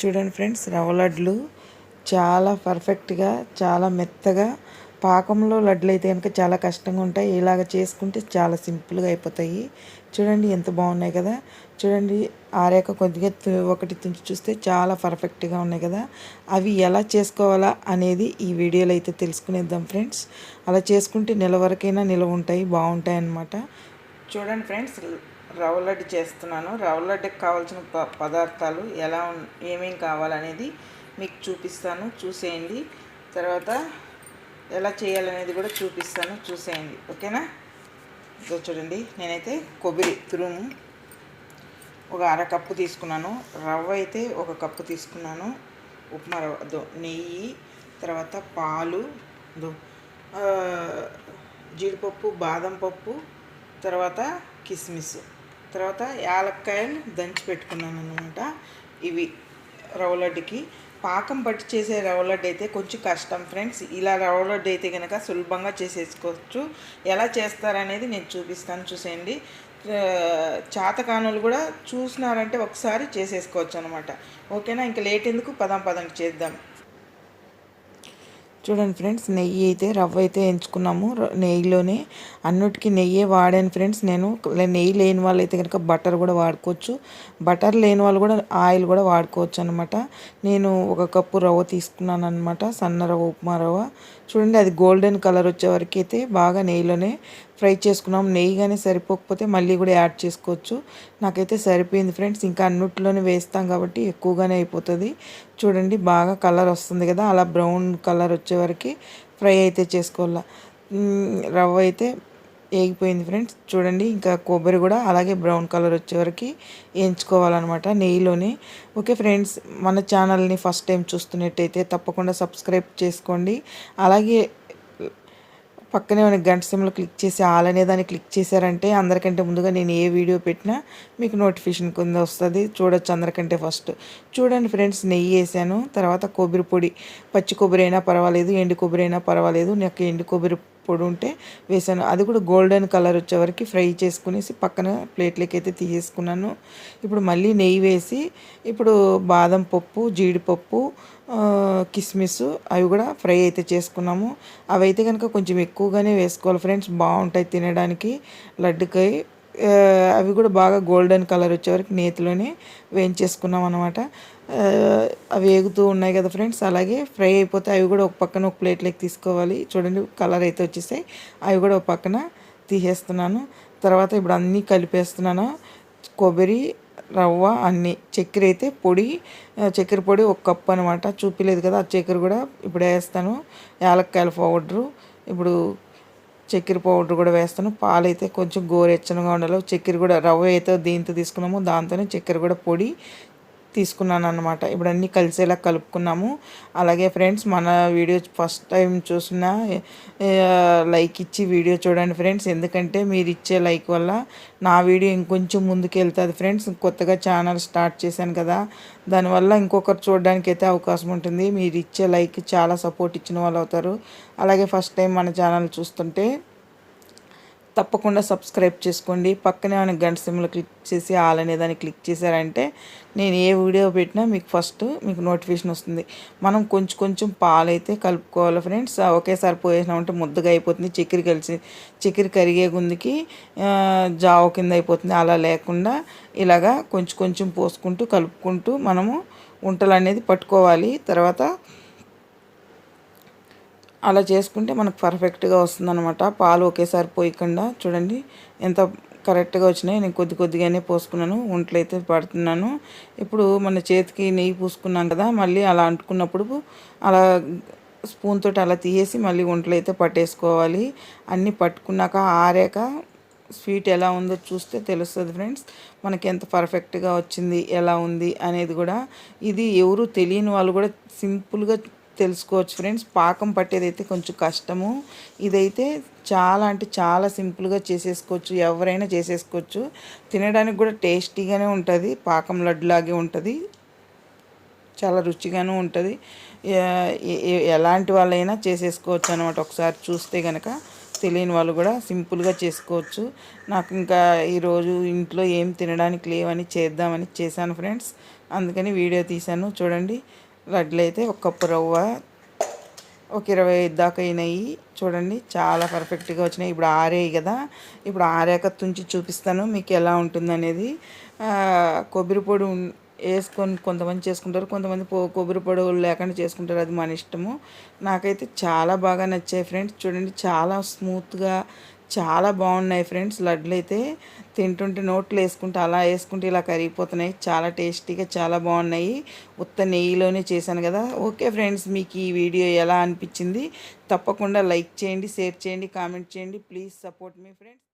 చూడండి ఫ్రెండ్స్ రవ్వ లడ్లు చాలా పర్ఫెక్ట్గా చాలా మెత్తగా పాకంలో లడ్లు అయితే కనుక చాలా కష్టంగా ఉంటాయి. ఇలాగ చేసుకుంటే చాలా సింపుల్గా అయిపోతాయి. చూడండి ఎంత బాగున్నాయి కదా. చూడండి ఆరేక కొద్దిగా ఒకటి తుంచి చూస్తే చాలా పర్ఫెక్ట్గా ఉన్నాయి కదా. అవి ఎలా చేసుకోవాలా అనేది ఈ వీడియోలో అయితే తెలుసుకునేద్దాం ఫ్రెండ్స్. అలా చేసుకుంటే నెల వరకైనా నిలవ ఉంటాయి బాగుంటాయి అన్నమాట చూడండి ఫ్రెండ్స్ రవ్వ లడ్డు చేస్తున్నాను. రవ్వ లడ్డుకి కావాల్సిన ప పదార్థాలు ఎలా ఏమేమి కావాలనేది మీకు చూపిస్తాను. చూసేయండి. తర్వాత ఎలా చేయాలనేది కూడా చూపిస్తాను. చూసేయండి. ఓకేనా? ఇదో చూడండి. నేనైతే కొబ్బరి తురుము ఒక అర కప్పు తీసుకున్నాను. రవ్వ అయితే ఒక కప్పు తీసుకున్నాను. ఉప్మా రవ్వ దో నెయ్యి తర్వాత పాలు దో జీడిపప్పు బాదం పప్పు తర్వాత కిస్మిస్. తర్వాత యాలక్కాయలు దంచి పెట్టుకున్నాను అనమాట ఇవి రవ్వ లడ్డుకి. పాకం పట్టి చేసే రవ్వ లడ్డు అయితే కొంచెం కష్టం ఫ్రెండ్స్. ఇలా రవ్వ లడ్డు అయితే కనుక సులభంగా చేసేసుకోవచ్చు. ఎలా చేస్తారనేది నేను చూపిస్తాను చూసేయండి. చాతకానులు కూడా చూసినారంటే ఒకసారి చేసేసుకోవచ్చు అనమాట ఓకేనా? ఇంకా లేట్ ఎందుకు? పదం పదం చేద్దాం. చూడండి ఫ్రెండ్స్ నెయ్యి అయితే రవ్వ అయితే ఎంచుకున్నాము. నెయ్యిలోనే అన్నిటికీ నెయ్యే వాడాను ఫ్రెండ్స్ నేను. నెయ్యి లేని వాళ్ళు అయితే కనుక బటర్ కూడా వాడుకోవచ్చు. బటర్ లేని వాళ్ళు కూడా ఆయిల్ కూడా వాడుకోవచ్చు అనమాట నేను ఒక కప్పు రవ్వ తీసుకున్నాను అనమాట సన్న రవ్వ ఉప్మా రవ్వ. చూడండి అది గోల్డెన్ కలర్ వచ్చే వరకు అయితే బాగా నెయ్యిలోనే ఫ్రై చేసుకున్నాం. నెయ్యి కానీ సరిపోకపోతే మళ్ళీ కూడా యాడ్ చేసుకోవచ్చు. నాకైతే సరిపోయింది ఫ్రెండ్స్. ఇంకా అన్నిట్లోనే వేస్తాం కాబట్టి ఎక్కువగానే అయిపోతుంది. చూడండి బాగా కలర్ వస్తుంది కదా అలా బ్రౌన్ కలర్ వచ్చే వరకు ఫ్రై అయితే చేసుకోవాల. రవ్వ అయితే వేగిపోయింది ఫ్రెండ్స్. చూడండి ఇంకా కొబ్బరి కూడా అలాగే బ్రౌన్ కలర్ వచ్చేవరకు వేయించుకోవాలన్నమాట నెయ్యిలోనే. ఓకే ఫ్రెండ్స్ మన ఛానల్ని ఫస్ట్ టైం చూస్తున్నట్టయితే తప్పకుండా సబ్స్క్రైబ్ చేసుకోండి. అలాగే పక్కనే ఉన్న గంట సిమ్లో క్లిక్ చేసి ఆల్ అనే దాన్ని క్లిక్ చేశారంటే అందరికంటే ముందుగా నేను ఏ వీడియో పెట్టినా మీకు నోటిఫికేషన్ కింద వస్తుంది. చూడొచ్చు అందరికంటే ఫస్ట్. చూడండి ఫ్రెండ్స్ నెయ్యి వేసాను. తర్వాత కొబ్బరి పొడి. పచ్చి కొబ్బరి అయినా పర్వాలేదు ఎండు కొబ్బరి అయినా పర్వాలేదు. నాకు ఎండు కొబ్బరి పొడి ఉంటే వేసాను. అది కూడా గోల్డెన్ కలర్ వచ్చే వరకు ఫ్రై చేసుకునేసి పక్కన ప్లేట్లోకి అయితే తీసేసుకున్నాను. ఇప్పుడు మళ్ళీ నెయ్యి వేసి ఇప్పుడు బాదం పప్పు జీడిపప్పు కిస్మిస్ అవి కూడా ఫ్రై అయితే చేసుకున్నాము. అవి అయితే కనుక కొంచెం ఎక్కువగానే వేసుకోవాలి ఫ్రెండ్స్. బాగుంటాయి తినడానికి. లడ్డుకాయ అవి కూడా బాగా గోల్డెన్ కలర్ వచ్చే వరకు నేతిలోనే వేయించేసుకున్నాం అనమాట అవి వేగుతూ ఉన్నాయి కదా ఫ్రెండ్స్. అలాగే ఫ్రై అయిపోతే అవి కూడా ఒక పక్కన ఒక ప్లేట్లోకి తీసుకోవాలి. చూడండి కలర్ అయితే వచ్చేసాయి. అవి కూడా ఒక పక్కన తీసేస్తున్నాను. తర్వాత ఇప్పుడు అన్నీ కలిపేస్తున్నాను. కొబ్బరి రవ్వ అన్ని. చక్కెర అయితే పొడి చక్కెర పొడి ఒక కప్పు అనమాట చూపిలేదు కదా ఆ చక్కెర కూడా ఇప్పుడు వేస్తాను. యాలక్కాయల పౌడరు ఇప్పుడు చక్కెర పౌడర్ కూడా వేస్తాను. పాలు అయితే కొంచెం గోరెచ్చనగా ఉండాలి. చక్కెర కూడా రవ్వ అయితే దీంతో తీసుకున్నామో దాంతోనే చక్కెర కూడా పొడి తీసుకున్నాను అనమాట ఇప్పుడు అన్నీ కలిసేలా కలుపుకున్నాము. అలాగే ఫ్రెండ్స్ మన వీడియో ఫస్ట్ టైం చూసిన లైక్ ఇచ్చి వీడియో చూడండి ఫ్రెండ్స్. ఎందుకంటే మీరు ఇచ్చే లైక్ వల్ల నా వీడియో ఇంకొంచెం ముందుకు వెళ్తుంది ఫ్రెండ్స్. కొత్తగా ఛానల్ స్టార్ట్ చేశాను కదా దానివల్ల ఇంకొకరు చూడడానికి అయితే అవకాశం ఉంటుంది. మీరు ఇచ్చే లైక్ చాలా సపోర్ట్ ఇచ్చిన వాళ్ళు అవుతారు. అలాగే ఫస్ట్ టైం మన ఛానల్ చూస్తుంటే తప్పకుండా సబ్స్క్రైబ్ చేసుకోండి. పక్కనే మన గంట సిమ్లో క్లిక్ చేసి ఆల్ అనే దాన్ని క్లిక్ చేశారంటే నేను ఏ వీడియో పెట్టినా మీకు ఫస్ట్ మీకు నోటిఫికేషన్ వస్తుంది. మనం కొంచెం కొంచెం పాలు అయితే కలుపుకోవాలి ఫ్రెండ్స్. ఒకేసారి పోయేసినామంటే ముద్దగా అయిపోతుంది. చక్కెర కలిసి చక్కెర కరిగే గుందికి జావ కింద అయిపోతుంది. అలా లేకుండా ఇలాగా కొంచెం కొంచెం పోసుకుంటూ కలుపుకుంటూ మనము వంటలు అనేది పట్టుకోవాలి. తర్వాత అలా చేసుకుంటే మనకు పర్ఫెక్ట్గా వస్తుందన్నమాట. పాలు ఒకేసారి పోయకుండా చూడండి ఎంత కరెక్ట్గా వచ్చినాయి. నేను కొద్ది కొద్దిగానే పోసుకున్నాను. ఒంట్లో అయితే పడుతున్నాను. ఇప్పుడు మన చేతికి నెయ్యి పూసుకున్నాం కదా మళ్ళీ అలా అంటుకున్నప్పుడు అలా స్పూన్ తోటి అలా తీసేసి మళ్ళీ ఒంట్లో అయితే పట్టేసుకోవాలి. అన్నీ పట్టుకున్నాక ఆరాక స్వీట్ ఎలా ఉందో చూస్తే తెలుస్తుంది ఫ్రెండ్స్. మనకి ఎంత పర్ఫెక్ట్గా వచ్చింది ఎలా ఉంది అనేది కూడా. ఇది ఎవరు తెలియని వాళ్ళు కూడా సింపుల్గా తెలుసుకోవచ్చు ఫ్రెండ్స్. పాకం పట్టేదైతే కొంచెం కష్టము. ఇదైతే చాలా అంటే చాలా సింపుల్గా చేసేసుకోవచ్చు. ఎవరైనా చేసేసుకోవచ్చు. తినడానికి కూడా టేస్టీగానే ఉంటుంది. పాకం లడ్డులాగే ఉంటుంది. చాలా రుచిగాను ఉంటుంది. ఎలాంటి వాళ్ళైనా చేసేసుకోవచ్చు అనమాట ఒకసారి చూస్తే కనుక తెలియని వాళ్ళు కూడా సింపుల్గా చేసుకోవచ్చు. నాకు ఇంకా ఈరోజు ఇంట్లో ఏం తినడానికి లేవని చేద్దామని చేశాను ఫ్రెండ్స్. అందుకని వీడియో తీశాను. చూడండి. లడ్లు అయితే ఒక కప్పు రవ్వ ఒక ఇరవై దాకా అయినాయి చూడండి చాలా పర్ఫెక్ట్గా వచ్చినాయి. ఇప్పుడు ఆరేయి కదా. ఇప్పుడు ఆరాక తుంచి చూపిస్తాను మీకు ఎలా ఉంటుందనేది. కొబ్బరి పొడి వేసుకొని కొంతమంది చేసుకుంటారు కొంతమంది పో కొబ్బరి పొడి లేకుండా చేసుకుంటారు. అది మన ఇష్టము. నాకైతే చాలా బాగా నచ్చాయి ఫ్రెండ్స్. చూడండి చాలా స్మూత్గా చాలా బాగున్నాయి ఫ్రెండ్స్. లడ్లు అయితే తింటుంటే నోట్లు వేసుకుంటే అలా వేసుకుంటే ఇలా కరిగిపోతున్నాయి. చాలా టేస్టీగా చాలా బాగున్నాయి. ఉత్త నెయ్యిలోనే చేశాను కదా. ఓకే ఫ్రెండ్స్ మీకు ఈ వీడియో ఎలా అనిపించింది? తప్పకుండా లైక్ చేయండి షేర్ చేయండి కామెంట్ చేయండి. ప్లీజ్ సపోర్ట్ మీ ఫ్రెండ్స్.